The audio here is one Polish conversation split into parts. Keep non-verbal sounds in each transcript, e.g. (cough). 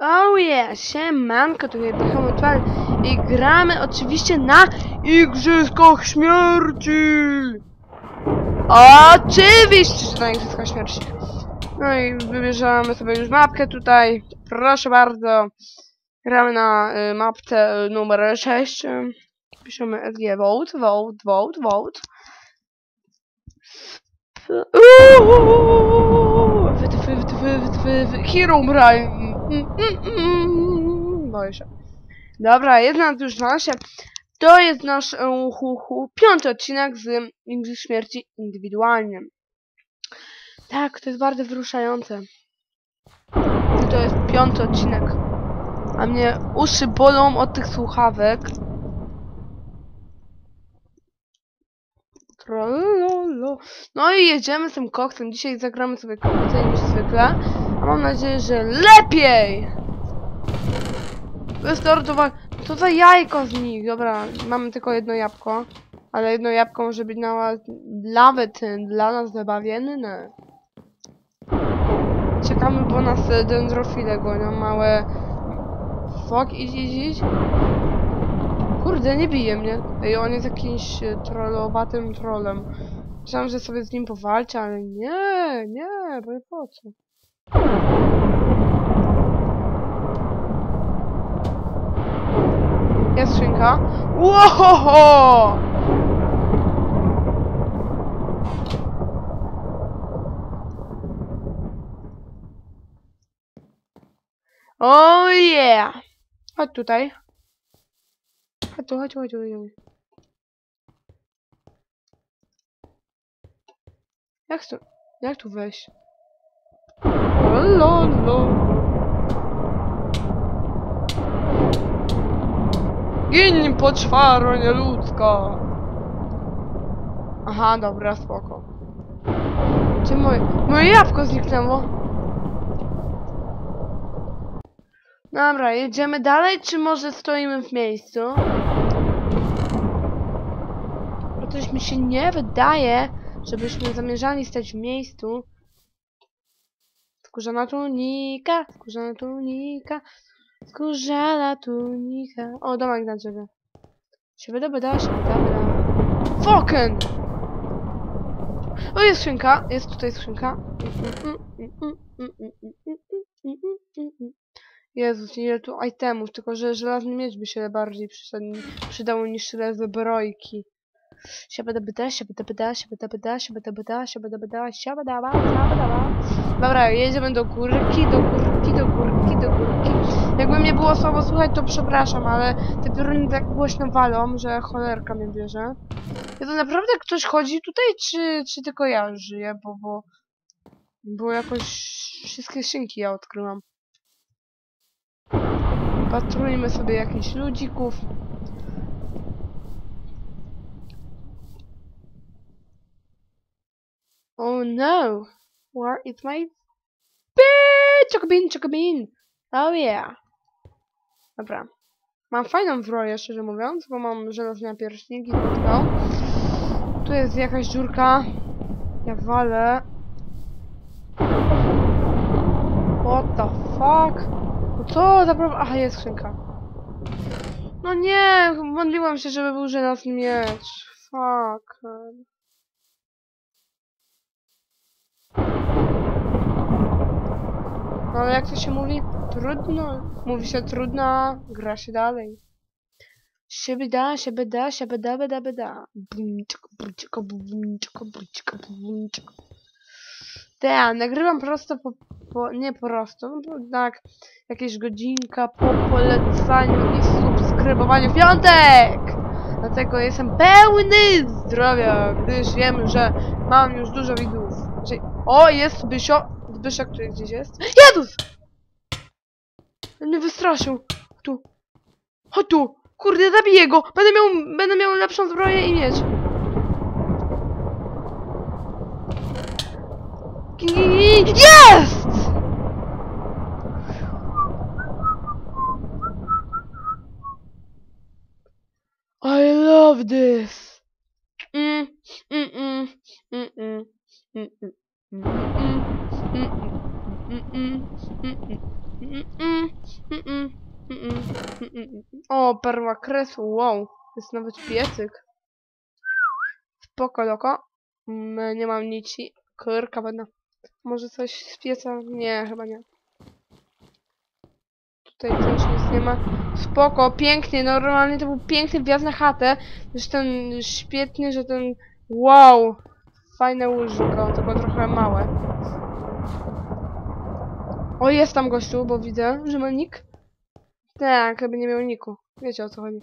Oh siemanko, tutaj Behemoth i gramy oczywiście na Igrzyskach Śmierci! Oczywiście, że na Igrzyskach Śmierci. No i wybierzemy sobie już mapkę tutaj, proszę bardzo. Gramy na y, mapce y, numer 6. Y, piszemy SG Vote, Vote, Vote, Vote. Uuuu, Wytwy, wytwy, wytwy, wy- Hero Brian. Mm, mm, mm. Boję się. Dobra, jest nas już nasze. To jest nasz e, hu, hu, piąty odcinek z Igrzysk Śmierci indywidualnie. Tak, to jest bardzo wzruszające. To jest piąty odcinek. A mnie uszy bolą od tych słuchawek. No i jedziemy z tym koksem. Dzisiaj zagramy sobie krócej niż zwykle. A mam nadzieję, że lepiej! Wystartować. To za jajko z nich. Dobra, mamy tylko jedno jabłko. Ale jedno jabłko może być nawet dla nas zabawienne. Czekamy, bo nas e, dendrofile gonią. Małe... Fuck, idź, idź, idź. Kurde, nie bije mnie. Ej, on jest jakimś e, trollowatym trollem. Myślałam, że sobie z nim powalczę, ale nie, nie, bo po co? Jest skrzynka. Łohoho! Oh yeah! Chodź tutaj. Chodź tu, chodź, chodź, chodź. Jak tu, jak tu wejść? Lolo. Gin poczwaro nieludzka. Aha, dobra, spoko. Czy moje, moje jabłko zniknęło? Dobra, jedziemy dalej, czy może stoimy w miejscu? Bo coś mi się nie wydaje, żebyśmy zamierzali stać w miejscu. Skórzana tunika, skórzana tunika, skórzana tunika. O, domek na drzewie. Się wyda, się wyda. Fucking! O, jest skrzynka, jest tutaj skrzynka. Jezus, ile tu itemów, tylko że żelazny miecz by się bardziej przydał niż tyle zbrojki. Siabada-bada, siabada-bada, siabada-bada, siabada-bada, siabada-bada, siabadaba, siabadaba. Dobra, jedziemy do górki, do górki, do górki, do górki. Jakby mnie było słabo słuchać, to przepraszam, ale te pioruny tak głośno walą, że cholerka mnie bierze. Ja to naprawdę ktoś chodzi tutaj, czy, czy tylko ja żyję, bo, bo... Bo jakoś wszystkie szynki ja odkryłam. Patrujmy sobie jakichś ludzików. Oh no! Where is my? Chocobin, chocobin! Oh yeah! Dobra. Mam fajną zbroję, szczerze mówiąc, bo mam żelazne pierśniki no. Tu jest jakaś dziurka. Ja walę. What the fuck? Co za pro... Aha, jest skrzynka. No nie, modliłam się, żeby był żelazny miecz. Fuck. No ale jak to się mówi? Trudno. Mówi się trudno, a gra się dalej. Siebie da, siebie da, siebie da, beda, beda. Bumczko, bumczko, bumczko, bumczko, bumczko. Tak, nagrywam prosto po, po, nie prosto, no bo tak, jakieś godzinka po polecaniu i subskrybowaniu piątek! Dlatego jestem pełny zdrowia, gdyż wiem, że mam już dużo widzów. Czyli, o, jest Zbysio, Zbyszek, który gdzieś jest. Jezus! On mnie wystraszył. Tu. Chodź tu! Kurde, zabiję go! Będę miał, będę miał lepszą zbroję i miecz. Jest! I love this! O, perła kresu, wow. Jest nawet piecyk. Spoko, loko. Nie mam nici. Kurka będę. Może coś z pieca? Nie, chyba nie. Tutaj też nic nie ma. Spoko, pięknie, normalnie to był piękny wjazd na chatę. Już ten świetny, że ten... Wow! Fajne łóżko, tylko trochę małe. O, jest tam gościu, bo widzę, że ma nick. Tak, chyba nie miał niku. Wiecie o co chodzi.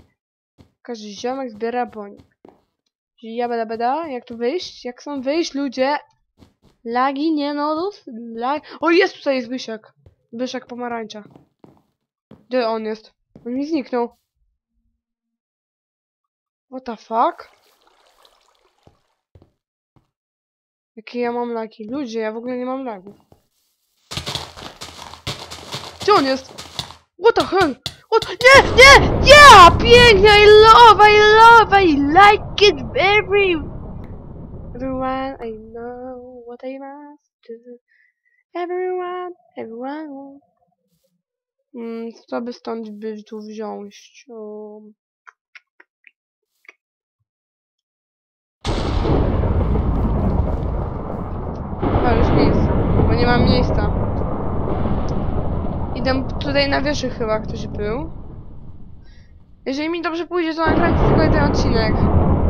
Każdy ziomek zbiera bonik. Jabada bada, jak tu wyjść? Jak są wyjść ludzie? Lagi, nie no, lag... O, jest tutaj Zbyszek. Zbyszek pomarańcza. Gdzie on jest? On mi zniknął. What the fuck? Jakie ja mam lagi? Ludzie, ja w ogóle nie mam lagów. Gdzie on jest? What the hell? What? Nie, nie! Yeah! Pięknie! I love, I love, I like it very... Everyone, I know what I must do. Everyone, everyone... Mm, co by stąd by tu wziąć? O... A, już miejsce, bo nie mam miejsca. Idę tutaj na wieży chyba ktoś był. Jeżeli mi dobrze pójdzie, to nagram tylko jeden odcinek.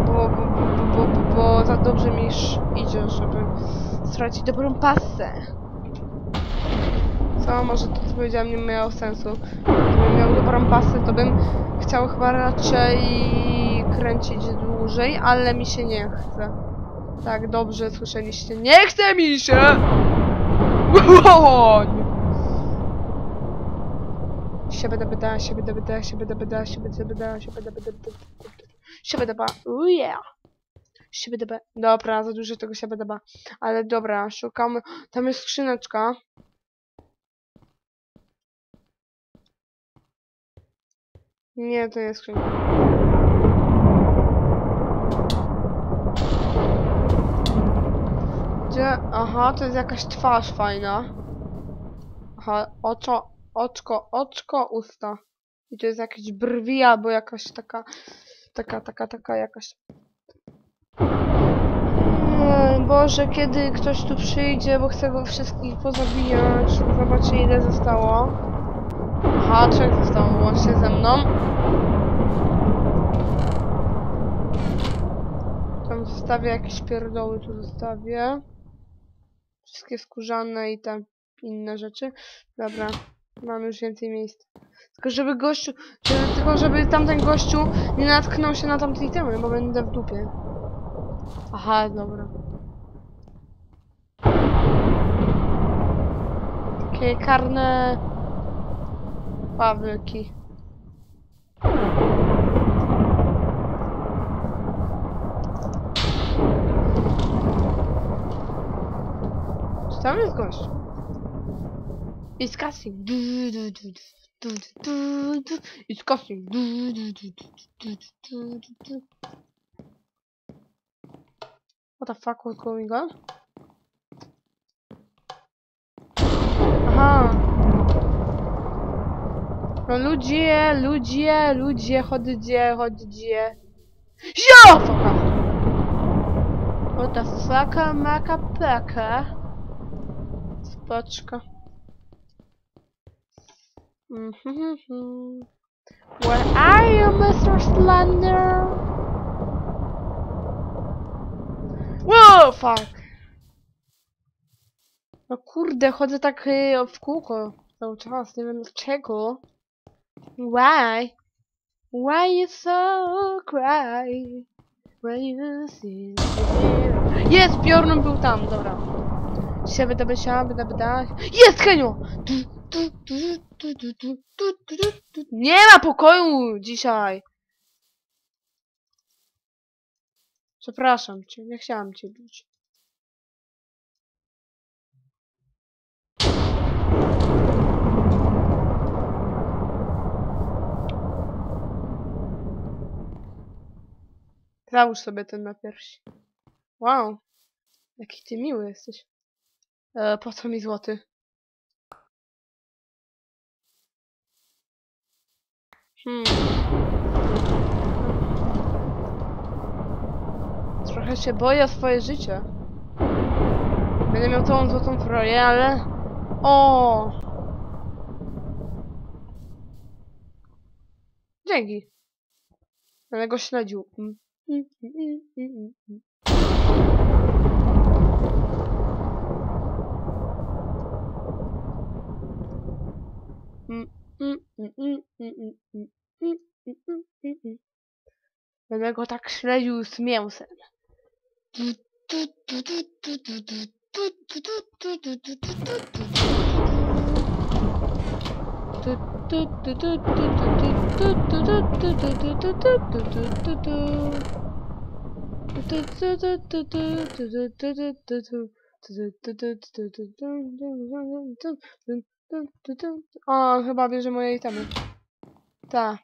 Bo, bo, bo, bo, bo, bo za dobrze mi idzie, żeby stracić dobrą pasę. Co, może to co powiedziałam nie miało sensu. Gdybym miał dobrą pasę, to bym chciał chyba raczej kręcić dłużej, ale mi się nie chce. Tak, dobrze słyszeliście. Nie chce mi się! Wołoń! Siebedabeda, siebedabeda, siebedabeda, siebedabeda, siebedabeda, siebedaba, oh yeah! Siebedaba, dobra, za dużo tego siebedaba. Ale dobra, szukamy, tam jest skrzyneczka. Nie, to jest skrzynka. Gdzie? Aha, to jest jakaś twarz fajna. Aha, oczo, oczko, oczko, usta. I to jest jakieś brwi albo jakaś taka, taka, taka, taka jakaś. Boże, kiedy ktoś tu przyjdzie, bo chcę go wszystkich pozabijać. Zobaczcie ile zostało. Aha, trzech zostało łącznie ze mną. Tam zostawię jakieś pierdoły, tu zostawię. Wszystkie skórzane i tam inne rzeczy. Dobra, mam już więcej miejsc. Tylko żeby gościu, żeby, tylko żeby tamten gościu nie natknął się na tamte itemy, bo będę w dupie. Aha, dobro. Takie karne... Pawelki. Czy tam jest gość? It's casting. It's casting. What the fuck was going on? Aha. No ludzie, ludzie, ludzie, chodźcie, chodźcie. Zio! Fucka. What the fucka, maka, paka. Spoczka. Mhm. Where are you, Mr. Slender? Wow, fuck. No kurde, chodzę tak y, w kółko cały czas, nie wiem dlaczego. Why? Why you so cry? Why you see Jest, piorun był tam, dobra. Się wyda, bysia, wyda, wyda. Jest, Henio! Nie ma pokoju dzisiaj. Przepraszam cię, nie chciałam cię bić. Załóż sobie ten na piersi. Wow, jaki ty miły jesteś. E, po co mi złoty? Hmm. Trochę się boję o swoje życie. Będę miał tą złotą froję, ale... O! Dzięki. Będę go śledził. Mm. Mm, mm, mm, mm. Będę go tak śledził z mięsem. O, chyba bierze moje itemy. Ta.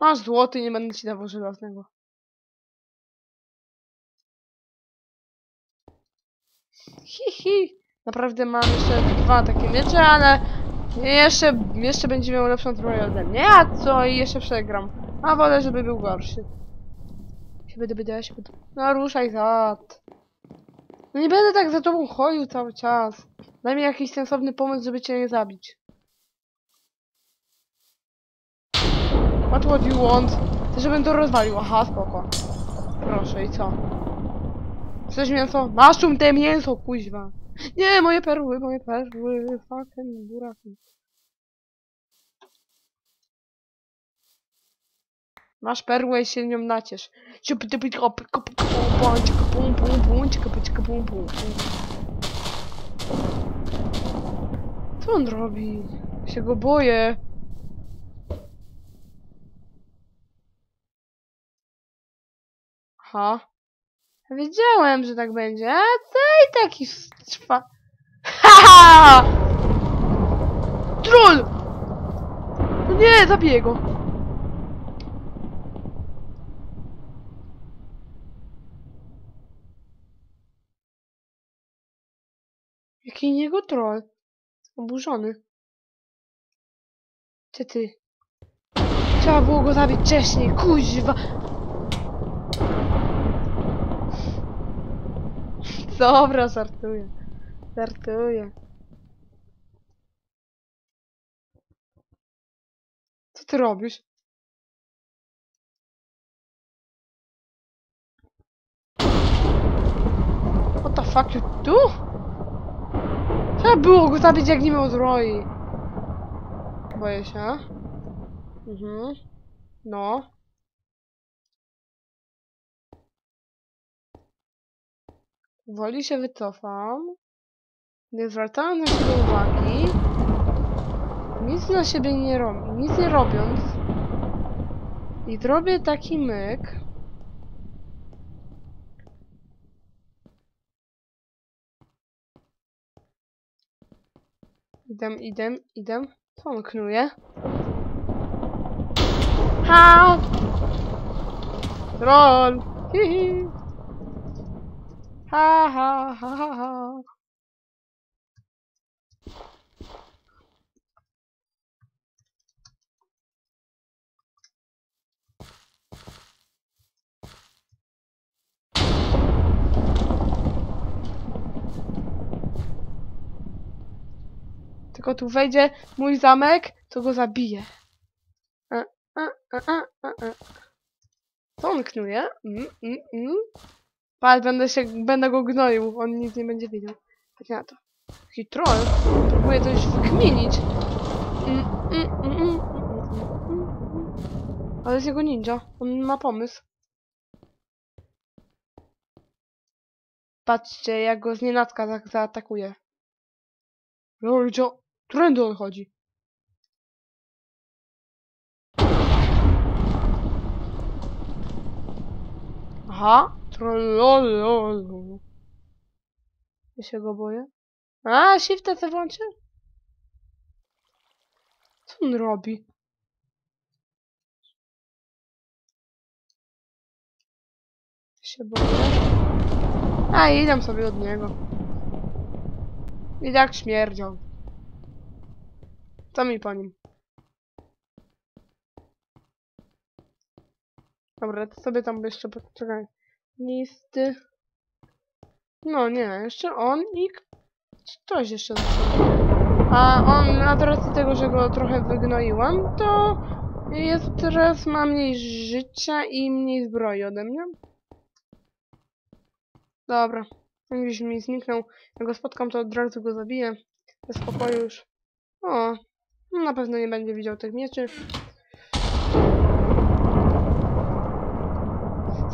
Masz złoty, nie będę ci dawał żelaznego. Hi, hi. Naprawdę mam jeszcze dwa takie miecze, ale jeszcze, jeszcze będzie miał lepszą zbroję ode mnie. A co? I jeszcze przegram. A wolę, żeby był gorszy. Się będę, będę, się. No ruszaj zad. No nie będę tak za tobą chodził cały czas. Daj mi jakiś sensowny pomysł, żeby cię nie zabić. What what you want? Chcę, żebym to rozwalił. Aha, spoko. Proszę, i co? Chcesz mięso? Masz tu te mięso, kuźwa. Nie, moje perły, moje perły. Fucking buraki. Masz perłę i się nią naciesz. Co on robi? Się go boję. Aha. Wiedziałem, że tak będzie. A co i taki trwa. Haha! (laughs) Troll! No nie, zabiję go. Jaki niego troll? Oburzony. Czy ty? Trzeba było go zabić wcześniej, kuźwa! Dobra, żartuję. Żartuję. Co ty robisz? What the fuck you do? Trzeba było go zabić jak nie miał zbroi. Boję się. Mhm. No. Woli się wycofam. Nie zwracałem na siebie uwagi. Nic na siebie nie robię. Nic nie robiąc. I zrobię taki myk. Idę, idę, idę. Co on knuje? Ha! Troll! Hihi! Ha ha ha ha ha. Tylko tu wejdzie mój zamek, to go zabije. A, a, a, a, a, a. Co on knuje? Mm, mm, mm. Pal, będę się, będę go gnoił, on nic nie będzie widział. Tak na to. Taki troll próbuje coś wkminić. Mm, mm, mm, mm, mm, mm, mm. Ale jest jego ninja, on ma pomysł. Patrzcie, jak go z nienacka za zaatakuje. Lol, gdzie on... Trendy on chodzi. Aha. Trollololu. Ja się go boję. A, shifta se włączy? Co on robi? się boję. A, idę sobie od niego. I tak śmierdział. Co mi po nim? Dobra, to sobie tam jeszcze poczekaj. Listy. No nie, jeszcze on i ktoś jeszcze. A on, na racji tego, że go trochę wygnoiłam, to jest teraz ma mniej życia i mniej zbroi ode mnie. Dobra. Gdzieś mi zniknął. Jak go spotkam, to od razu go zabiję. Ze spokoju już. O. no Na pewno nie będzie widział tych mieczy.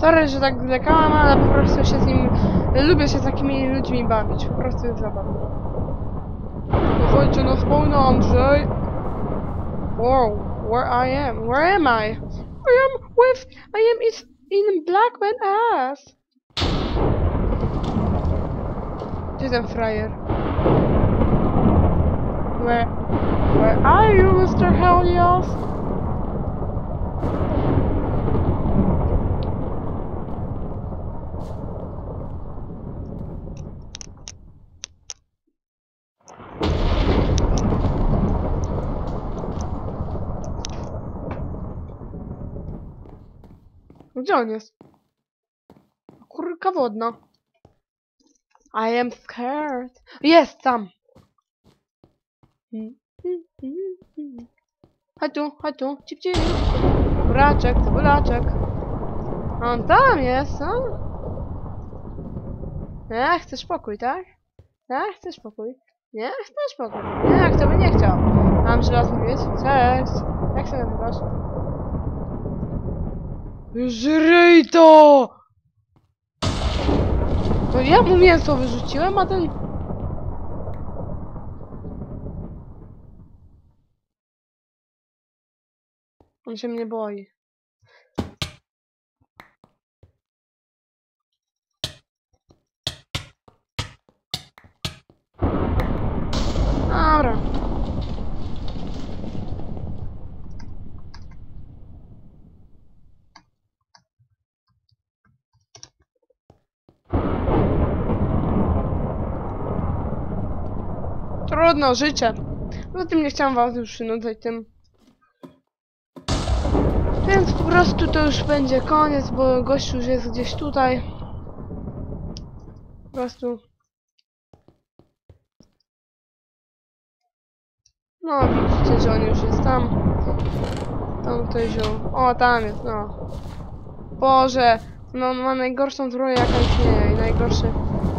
Sorry, że tak zlekałam, ale po prostu się z nim... Lubię się z takimi ludźmi bawić. Po prostu jest zabawne. Dawajcie na spawna, Andrzej! Wow, where I am? Where am I? I am with... I am is in Blackman ass! Gdzie ten frajer? Where... Where are you, Mr. Helios? Gdzie on jest? Kurka wodna. I am scared. Jest tam. Chodź tu, chodź tu. Cip, cip. Buraczek, to buraczek. On tam jest, co? Nie, chcesz pokój, tak? Nie, chcesz pokój? Nie, chcesz pokój. Nie, kto by nie chciał. Mam żelazny miecz. Cześć. Jak się nazywasz? Żryj to! To ja mu mięso wyrzuciłem, a ten... On się mnie boi. Dobra. Trudno, życie. Poza tym nie chciałam was już przynudzać tym. Więc po prostu to już będzie koniec, bo gościu już jest gdzieś tutaj. Po prostu. No, widzicie, że on już jest tam. Tam ktoś wziął. O, tam jest, no. Boże, no on ma najgorszą zbroję jakaś nie, najgorszy.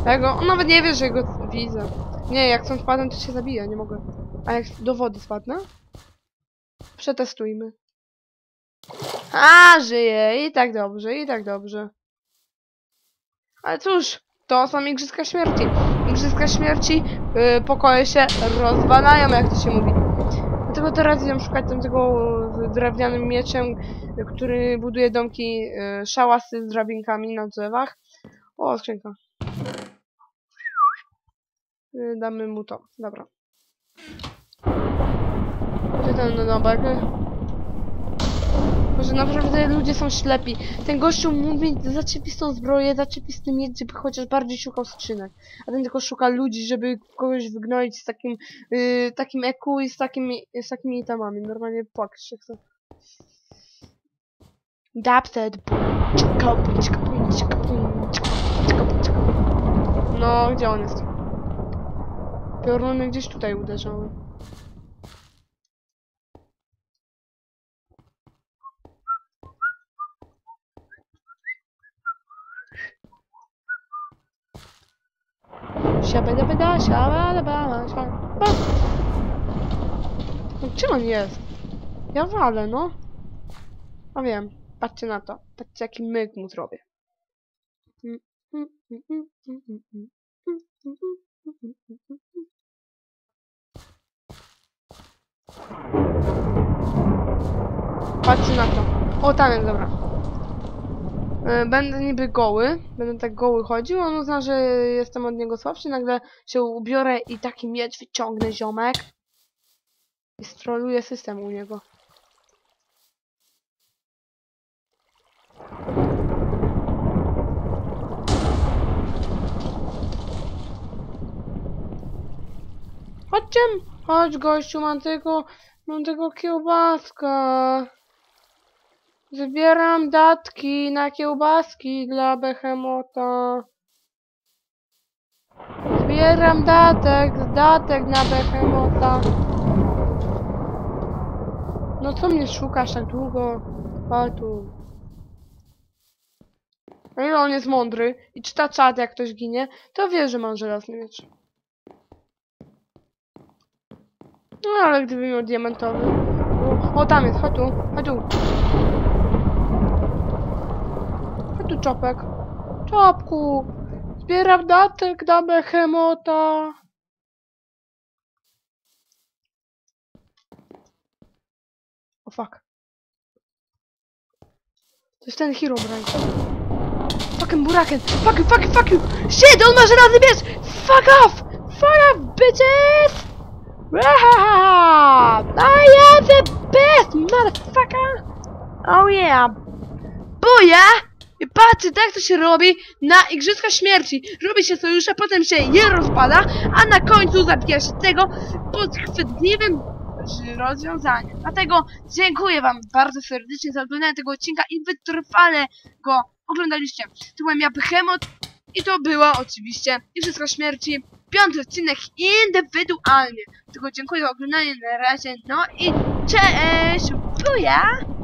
Ja on nawet nie wie, że go widzę. Nie, jak stąd spadnę, to się zabiję, nie mogę. A jak do wody spadnę? Przetestujmy. A, żyje. I tak dobrze, i tak dobrze. Ale cóż, to są Igrzyska Śmierci. Igrzyska Śmierci, yy, pokoje się rozwalają, jak to się mówi. Dlatego teraz idę szukać tego z drewnianym mieczem, y, który buduje domki, yy, szałasy z drabinkami na drzewach. O, skrzynka. Yy, damy mu to, dobra. Gdzie ten domek? Może naprawdę ludzie są ślepi. Ten gościu mówi zaczepistą zbroję, zaczepisty miecz, żeby chociaż bardziej szukał skrzynek. A ten tylko szuka ludzi, żeby kogoś wygnoić z takim, yy, takim EQ i z takimi, z takimi itemami. Normalnie płakać się chce. Dubstep. No, gdzie on jest? Pioruny gdzieś tutaj uderzały. Siabedabeda, siabadaba, siabada. No gdzie on jest? Ja walę, no. A wiem. Patrzcie na to. Patrzcie jaki myk mu zrobię. Patrzcie na to. O, tam jest, dobra. E, Będę niby goły, będę tak goły chodził, on uzna, że jestem od niego słabszy, nagle się ubiorę i taki miecz wyciągnę ziomek. I stroluję system u niego. Chodźcie, chodź gościu, mam tego, mam tego kiełbaska. Zbieram datki na kiełbaski dla behemota. Zbieram datek, datek na behemota. No co mnie szukasz tak długo? Chodź tu. O ile on jest mądry i czyta czat jak ktoś ginie, to wie, że mam żelazny miecz. No ale gdyby miał diamentowy. O, o tam jest, chodź tu, chodź tu. Czopek. Czopku! Zbieram datek na behemota. O fuck. To jest ten hero bright. Fucking buraken! Fuck you, fuck you, fuck you! Shit, on ma żelazny miecz! Fuck off! Fuck off, bitches! I am the best, motherfucker! Oh yeah! Buja! I patrzcie, tak to się robi na Igrzyska Śmierci. Robi się sojusze, potem się je rozpada, a na końcu zabija się tego pod chwytliwym rozwiązaniem. Dlatego dziękuję wam bardzo serdecznie za oglądanie tego odcinka i wytrwale go oglądaliście. To byłem ja Behemoth i to była oczywiście Igrzyska Śmierci. Piąty odcinek indywidualnie. Tylko dziękuję za oglądanie na razie. No i cześć! Buja!